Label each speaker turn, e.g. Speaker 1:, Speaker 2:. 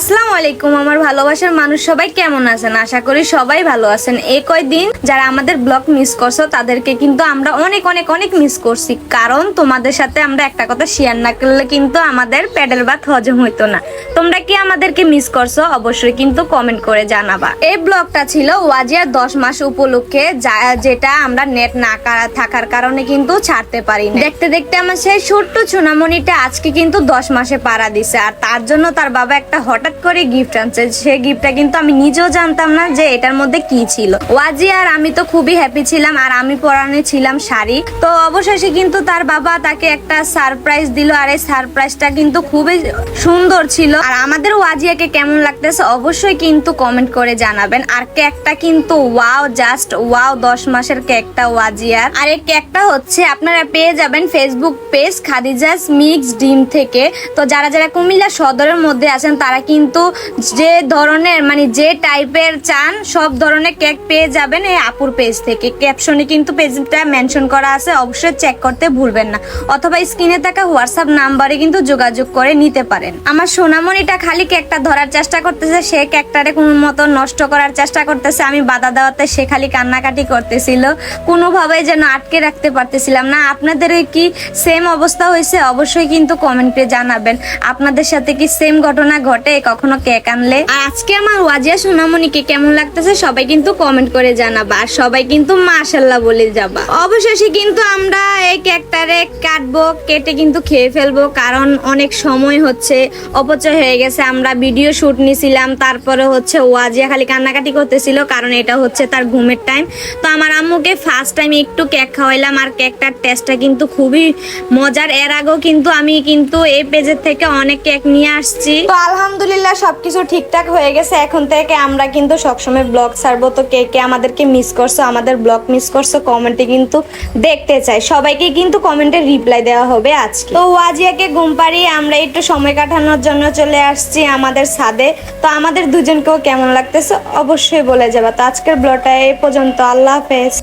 Speaker 1: আসসালামু আলাইকুম, আমার ভালোবাসার মানুষ সবাই কেমন আছেন? আশা করি সবাই ভালো আছেন। এই কয়দিন যারা আমাদের ব্লগ মিস করছ, তাদেরকে কিন্তু আমরা অনেক অনেক অনেক মিস করছি। কারণ তোমাদের সাথে আমরা একটা কথা শেয়ার না করলে কিন্তু আমাদের প্যাডেল ভাত হজম হইতো না। তোমরা কি আমাদেরকে মিস করছ? অবশ্যই কিন্তু কমেন্ট করে জানাবা। এই ব্লগটা ছিল ওয়াজিয়ার দশ মাস উপলক্ষে যেটা আমরা নেট না থাকার কারণে কিন্তু ছাড়তে পারি। দেখতে দেখতে আমার সেই ছোট্ট চুনামণিটা আজকে কিন্তু দশ মাসে পাড়া দিছে। আর তার জন্য তার বাবা একটা হঠাৎ করে গিফট আনছে। সেই গিফটটা কিন্তু আমি নিজেও জানতাম না যে এটার মধ্যে কি ছিল। ওয়াজি আর আমি তো খুবই হ্যাপি ছিলাম, আর আমি পরানে ছিলাম শাড়ি। তো অবশেষে কিন্তু তার বাবা তাকে একটা সারপ্রাইজ দিল, আর এই সারপ্রাইজটা কিন্তু খুবই সুন্দর ছিল। আর আমাদের ওয়াজিয়াকে কেমন লাগতেছে অবশ্যই কিন্তু কমেন্ট করে জানাবেন। আর কেকটা কিন্তু ওয়াও জাস্ট ওয়াও দশ মাসের কেকটা ওয়াজিয়ার। আর এই কেকটা হচ্ছে আপনারা পেয়ে যাবেন ফেসবুক পেজ খাদিজাস মিক্স ডিম থেকে। তো যারা যারা কুমিল্লা সদরের মধ্যে আছেন, তারা কিন্তু যে ধরনের মানে যে টাইপের চান, সব ধরনের কেক পেয়ে যাবেন এই আপুর পেজ থেকে। ক্যাপশনে কিন্তু পেজটা মেনশন করা আছে, অবশ্যই চেক করতে ভুলবেন না। অথবা স্ক্রিনে থাকা হোয়াটসঅ্যাপ নাম্বারে কিন্তু যোগাযোগ করে নিতে পারেন। আমার সোনামণিটা খালি কেকটা ধরার চেষ্টা করতেছে, সে কেকটারে কোনো মতো নষ্ট করার চেষ্টা করতেছে, আমি বাধা দেওয়াতে সে খালি কান্নাকাটি করতেছিল। কোনোভাবে যেন আটকে রাখতে পারতেছিলাম না। আপনাদের কি সেম অবস্থা হয়েছে? অবশ্যই কিন্তু কমেন্টে জানাবেন। আপনাদের সাথে কি সেম ঘটনা ঘটে? কখনো কেক আনলে? আর আজকে আমার ওয়াজিয়া সোনামণিকে কেমন লাগতেছে সবাই কিন্তু কমেন্ট করে জানাবা। আর সবাই কিন্তু মাশাল্লাহ বলে যাবা। অবশেষে কিন্তু আমরা এই কেকটারে কাটবো, কেটে কিন্তু খেয়ে ফেলব, কারণ অনেক সময় হচ্ছে, অপচয় হয়ে গেছে। আমরা ভিডিও শুট নিছিলাম, তারপরে হচ্ছে ওয়াজিয়া খালি কান্নাকাটি করতেছিল, কারণ এটা হচ্ছে তার ঘুমের টাইম তো আমার আম্মুকে ফার্স্ট টাইম একটু কেক খাওয়াইলাম, আর কেকটার টেস্টটা কিন্তু খুবই মজার। এর আগেও কিন্তু আমি কিন্তু এই পেজের থেকে অনেক কেক নিয়ে আসছি। তো আলহামদুলিল্লাহ সবকিছু ঠিকঠাক হয়ে গেছে। এখন থেকে আমরা কিন্তু সবসময় ব্লগ ছাড়বো। তো কে কে আমাদেরকে মিস করছ, আমাদের ব্লগ মিস করছ কমেন্টে কিন্তু দেখতে চাই। সবাইকে কিন্তু কমেন্টে রিপ্লাই দেওয়া হবে আজকে। তো ওয়াজিয়াকে ঘুম পাড়িয়ে আমরা একটু সময় কাটানোর জন্য চলে আসছি আমাদের ছাদে। তো আমাদের দুজনকেও কেমন লাগতেছে অবশ্যই বলে যাবা। তো আজকের ব্লগটা এই পর্যন্ত। আল্লাহ হাফেজ।